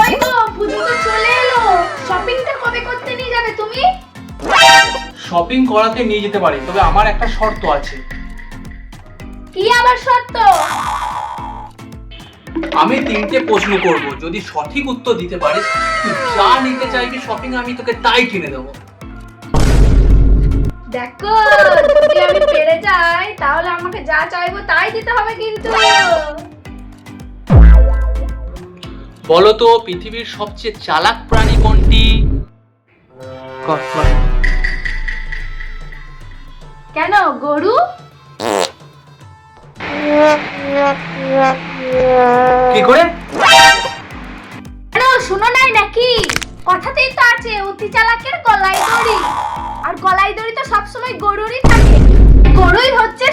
ওই তো পুজো তো চলে এলো। শপিংটা কবে করতে নিয়ে যাবে তুমি? শপিং করাতে নিয়ে যেতে পারি তবে আমার একটা শর্ত আছে। কি আবার সত্য আমি তিনটে প্রশ্ন করব যদি সঠিক উত্তর দিতে পারিস যা নিতে চাইবি শপিং আমি তোকে তাই কিনে দেবো। দেখো যদি আমি পেরে যাই তাহলে আমাকে যা চাইব তাই দিতে হবে কিন্তু। বলো তো পৃথিবীর সবচেয়ে চালাক প্রাণী কোনটি। কেন গরু? কি করে? শুনো নাই নাকি? কথাতেই তো আছে অতি চালাকের গলায় দড়ি। আর গলায় দড়ি তো সবসময় গরুরই থাকে। গরুই হচ্ছে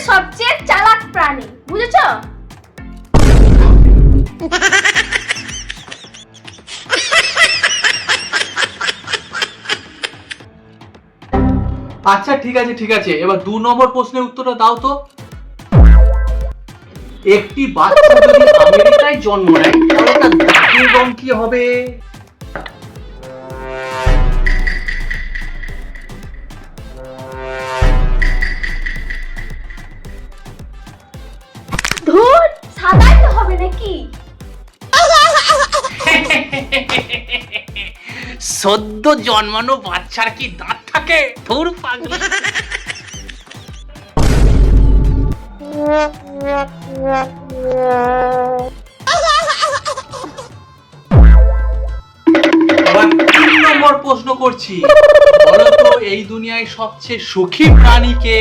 আচ্ছা ঠিক আছে ঠিক আছে। এবার দু নম্বর প্রশ্নের উত্তরটা দাও তো। একটি বাচ্চা যদি আমেরিকায় জন্ম নেয় তাহলে তার দাঁতের রং কি হবে? ধুর সাদাই তো হবে নাকি? সদ্য জন্মানো বাচ্চার কি দাঁত থাকে। ধুর পাগল। নম্বর প্রশ্ন করছি বলতো এই দুনিয়ায় সবচেয়ে সুখী প্রাণী কে?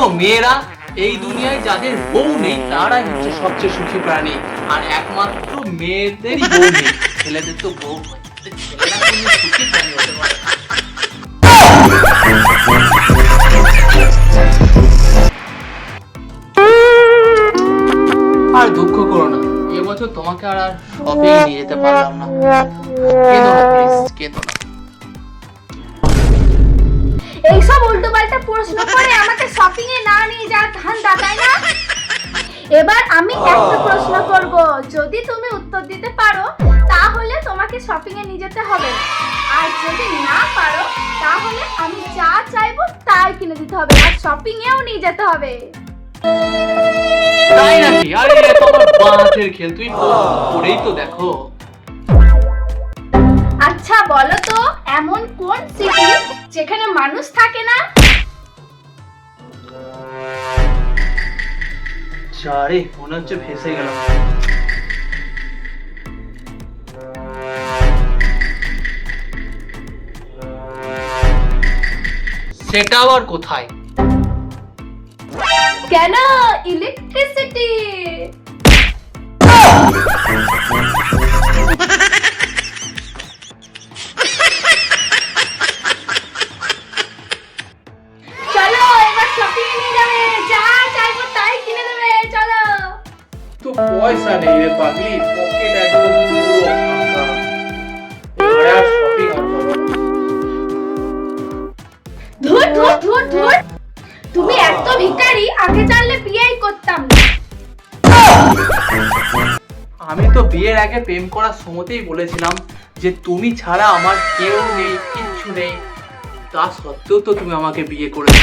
কেন মেয়েরা এই দুনিয়ায় যাদের বউ নেই, তারাই হচ্ছে সবচেয়ে সুখী প্রাণী। আর একমাত্র মেয়েদেরই বউ নেই, ছেলেদের তো বউ কোনো আর দুঃখ করো না এবছর তোমাকে আর আর শপিং নিয়ে যেতে পারলাম না। কেঁদো না। পাল্টা প্রশ্ন করে আমাকে শপিং এ না নিয়ে যা ধান্দা তাই না? এবার আমি একটা প্রশ্ন করব। যদি তুমি উত্তর দিতে পারো তাহলে তোমাকে শপিং এ নিয়ে যেতে হবে। আর যদি না পারো তাহলে আমি যা চাইব তাই কিনে দিতে হবে আর শপিং এও নিয়ে যেতে হবে। তাই নাকি? আরে এ তো আমার বাঁশের খেল তুই পড়েই তো দেখো। আচ্ছা বলো তো এমন কোন সিটি যেখানে মানুষ থাকে না? আরে মনে হচ্ছে ফেসে গেলাম সেটা আবার কোথায় কেন ইলেকট্রিসিটি পয়সা নেই রে পাগলি পকেট একদম পুরো ফাঁকা। এবারে আর শপিং আর করব ধুর ধুর ধুর ধুর। তুমি এত ভিখারি আগে জানলে বিয়েই করতাম। না আমি তো বিয়ের আগে প্রেম করার সময়তেই বলেছিলাম যে তুমি ছাড়া আমার কেউ নেই কিচ্ছু নেই। তা সত্ত্বেও তো তুমি আমাকে বিয়ে করেছ।